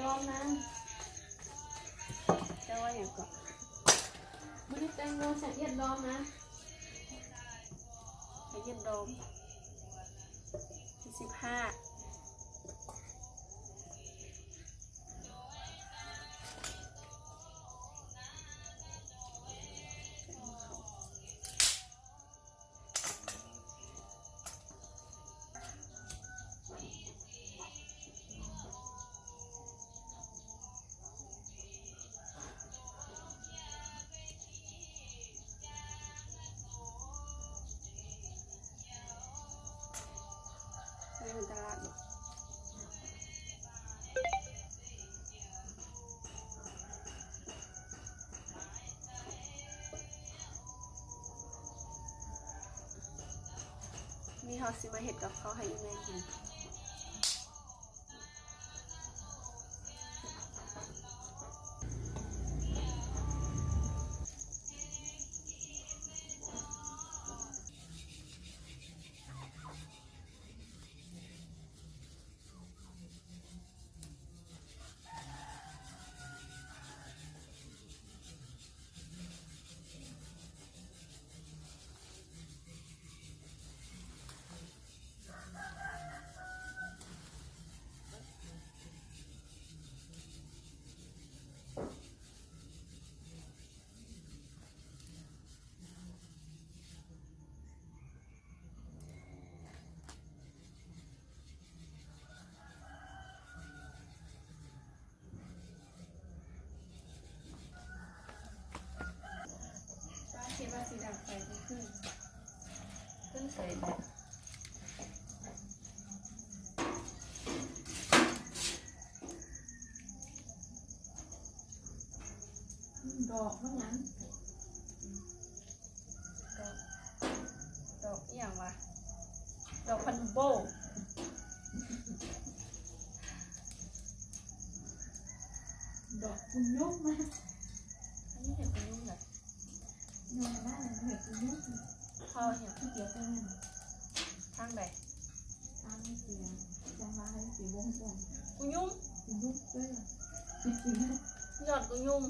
ดอมนะจะว่าอย่างก่อนมันแตงโมใส่เย็ดดอมนะใส่เย็นดอมที่สิบห้า ไม่ถึงตลาดหรอกมีเฮาสิมาเห็ดกับเขาให้อีแม่กิน สยแบบดอกเมันนั้นดอกดอกอย่างวะดอกพันโบดอกคุณยุ่งมากอันนี้เห็ดเป็นยุ่งเลยนอนได้เห็ดคุณยุ่ง เขาเห็ดที่เกี่ยวกันนั่นทางใดตามไม่เสียจังหวะให้สีวงกลมกูยุ่งคุณยุ่งด้วยจริงๆนะยอดกูยุ่ง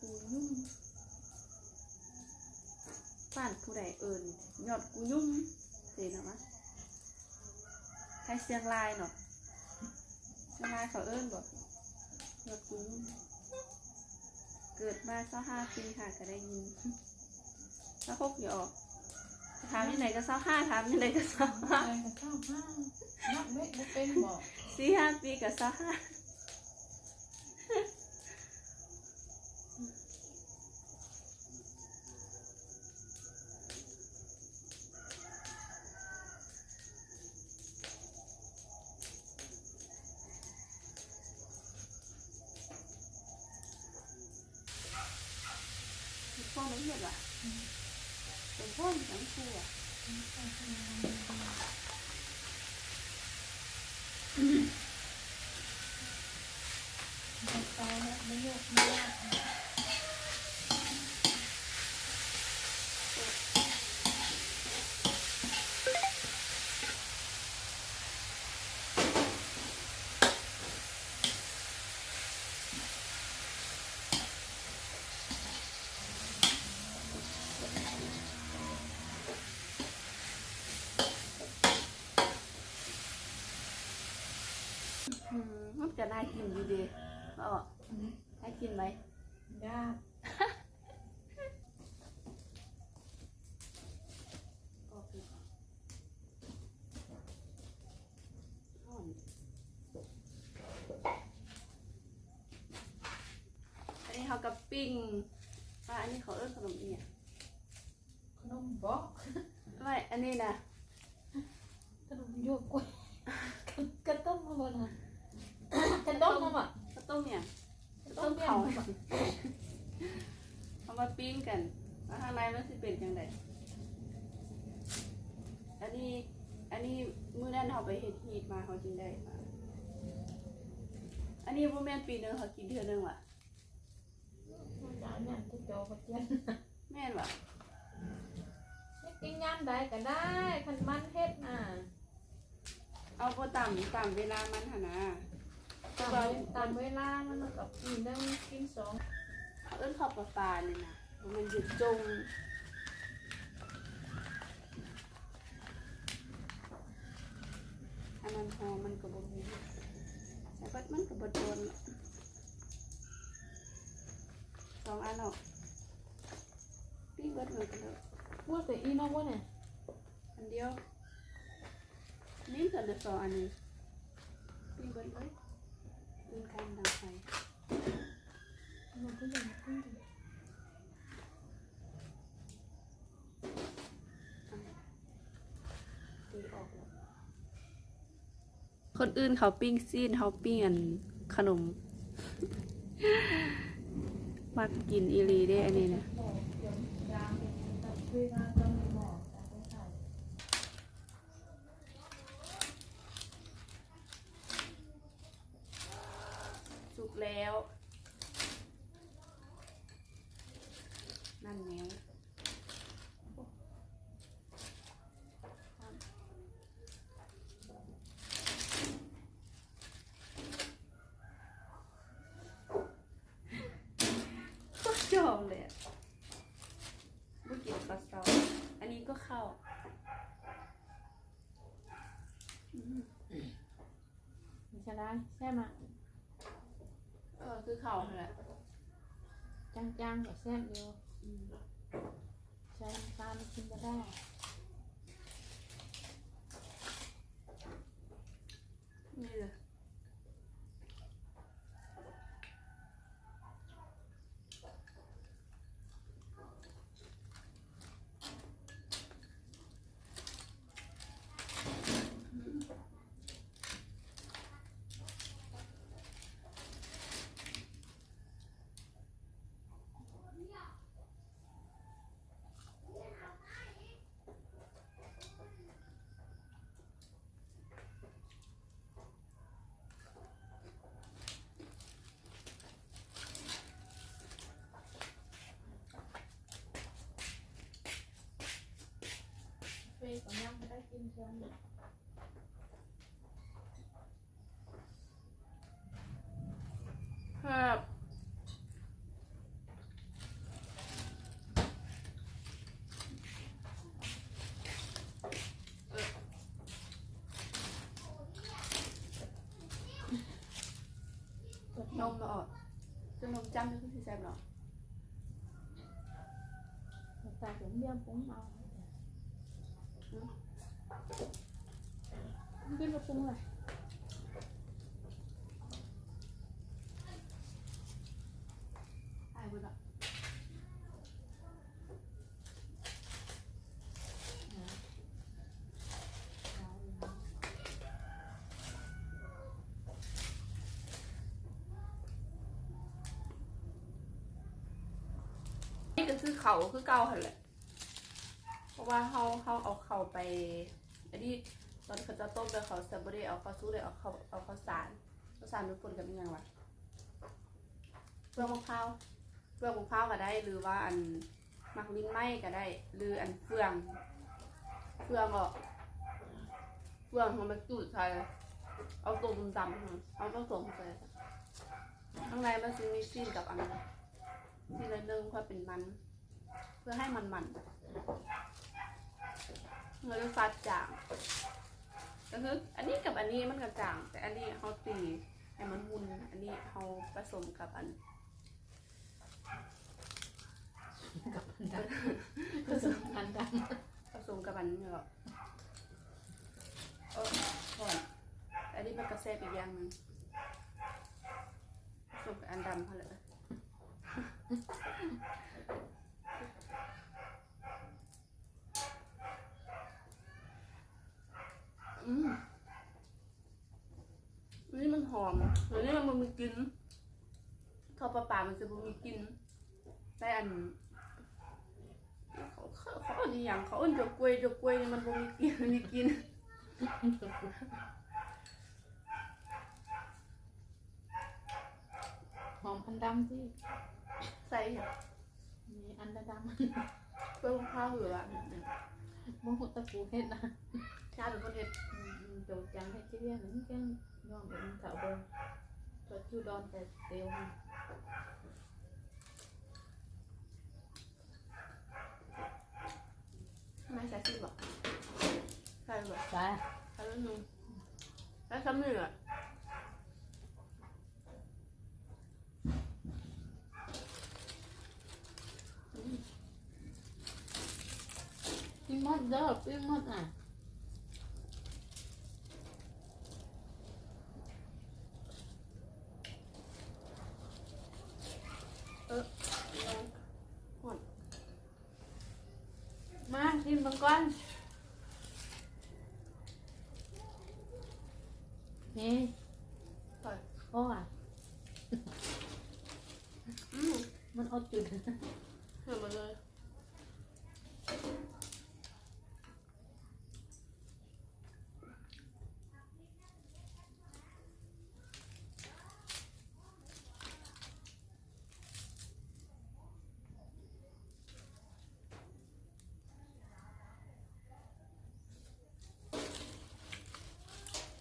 กูยุ่ง บ้านผู้ใดเอิญยอดกูยุ่งเสียนะวะใครเสียงลายเนาะเสียงลายเขาเอิญบอกยอดกูยุ่งเกิดมาเศร้าห้าปีค่ะก็ได้ยินเศร้าหกอย่าออกถามยังไงก็เศร้าห้าถามยังไงก็เศร้าห้าแรงกับข้าวมากนับเม็ดไม่เป็นบอกสี่ห้าปีกับเศร้าห้า เป็นพ่อไม่เห็นว่ะเป็นพ่อไม่ทั้งคู่อะ ตายแล้วไม่ยกไม่ยาก อืมมัน จะน่ากินอยู่ดีอ๋อให้กินไหมยากก็คืออ่อนอันนี้เขากับปิ้งว่าอันนี้เขาเอิ้นขนมเนี่ยขนมบอกไม่อันนี้นะขนมโยกกล้วยกระต้มมาบ่นะ กระต้มมาบ่ข้าวต้มเอามาปิ้งกันว่าข้างในมันสิเป็นจังไดอันนี้อันนี้มื้อนั้นเขาไปเฮ็ดฮีทมาเขาจึงได้มาอันนี้บ่แม่นปีหนึงเขากินเทื่อนึงว่ะมันจะเนี่ยจะโจกระเจียนแม่นว่ะกินยามใดก็ได้คันมันเฮ็ดน่ะเอาบ่ตามตามเวลามันหั่นนะ ตามตามเวลามันก็กินได้กินสองเอิ้นข้าวปลาปลานี่ยนะมันหยุดจงอันนั้นหอมมันก็บ่มีแต่บัดมันก็บ่โดนสองอันเนาะปิ้งเบิดเลยก็เลยว่าแต่อีน้องว่าเนี่ยอันเดียวนี่ก็เหลือสองอันนี้ปิ้งเบิดเลย ปิ้งกันดังไฟมันก็ยังขึ้นตีออกแล้วคนอื่นเขาปิ้งซีนเขาปิ้งอันขนม มากินอีหลีได้อันนี้นะหมอกเดี๋ยวยางเป็นตัดเวลาก็มีหมอกแต่ไม่ใส่ สุกแล้ว นั่นแนวโคตรจอมเลยอะบุกินปลาเซาอันนี้ก็เข้าอืม มันจะ ได้ใช่ไหมเออคือเข้านั่นแหละจางๆกับแซ่บอยู่อืมใช้น้ำตาลกินก็ได้ นี่เลย เฟยกับยังไม่ได้กินเชิญครับนมมาออกจะนมจำนี่คือสิแซ่บหรอใส่ถุงเยี่ยมปุ้งเอาขึ้นมาปรุงเลยตายหมดอะนี่ก็คือเขา คือเก่าหันแหละเพราะ ว่าเขาเขาเอาเข่าไปอันนี้ตอนเขาจะต้มแล้วเขาจะไม่ได้เอาข้าวสู้เลยเอาเขาเอาเขาสารเขาสารมันปนกับอิหยังวะเปลือกมะพร้าวเปลือกมะพร้าวก็ได้ หรือว่าอันมักลิ้นไหมก็ได้ หรืออันเฟืองเฟืองก็เฟืองมันจุดใส่เอาตัวดำๆเอาต้องส่งใส่ข้างในมันจะมีซีนกับอันซีนละนึงค่อยเป็นมัน เพื่อให้มันมัน เงยฟัดจางก็คืออันนี้กับอันนี้มันกับจาง แต่อันนี้เขาตีให้มันมุนอันนี้เขาผสมกับอันกับพันดันผสมพันดันผสมกับอันนี้หรอกเออก่อนอันนี้มันกระแซบอีกอย่างหนึงผสมกับอันดำเขาเลยอืมอั นนี้มันหอมอันนี้มันมีกลิ่นทอดปลาปลามันจะบ่มีกลินแต่อันเขาเขาเขาอันนี้อย่างเขาอันเดอกกล้วยเดอกกล้วยนี่มันบ่มีกลินมีกลินหอมอันดำสิใส่เนี่ยมีอันดำเพิ่มข้าวเหลือโมโหตะกูเฮ็ดนะชาเป็นคนเฮ็ดอืมอืมโจจังให้เจียนนึงจัง ยอมเป็นเถาเบิ่งตัวจูดอนแต่เตียวไม่ใส่ซีบอกใส่บอกใช่ใส่แล้วนึงใส่ซ้ำนี่แหละพี่มดเด้อพี่มดอะ มาชิมบังก่อน นี่ใส่โอ้อะ อืมมันอดจุด เห็นมาเลย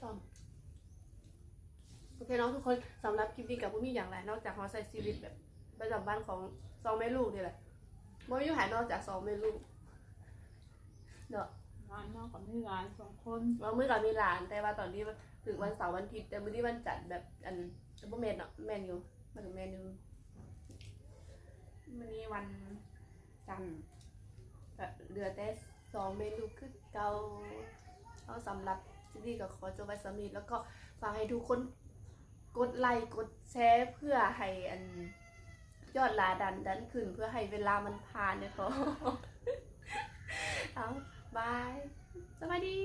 ต้อมโอ เคน้องทุกคนสำหรับคลิปนี้กับพวกมีอย่างไรนอกจากเขาใส่ชีวิตแบบประจำวันของสองแม่ลูกนี่แหละบ่มีหายนอกจากสองแม่ลูกเนาะร้านนอกกับที่ร้านสองคนว่ามื้อก่อนมีหลาน แต่ว่าตอนนี้ถึงวันเสาร์วันอาทิตย์แต่มื้อนี้วันจันทร์แบบอันบ่แม่นเนาะแม่นอยู่มันถึงแม่นอยู่มื้อนี้วันจันทร์ก็เหลือแต่สองเมนูคือเก่าเอาสำหรับที่นี่ก็ขอจบไว้สำนี้แล้วก็ฝากให้ทุกคน กดไลค์กดแชร์เพื่อให้อันยอดลาดันดันขึ้น เพื่อให้เวลามันผ่านเนี่ยเขาเอาบาย สวัสดี